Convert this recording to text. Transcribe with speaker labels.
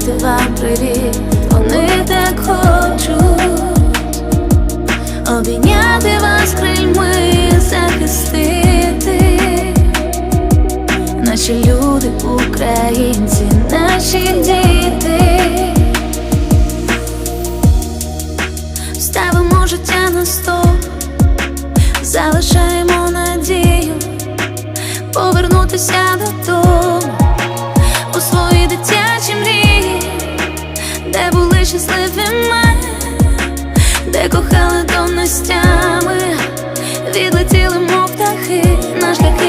Speaker 1: сказати вам привіт, вони так хочуть обійняти вас крильми, захистити, наші люди, українці, наші діти, ставимо життя на стол, залишаємо надію повернутися до. Щасливі ми, де кохали до нестями, відлетіли, мов птахи, на шляхи.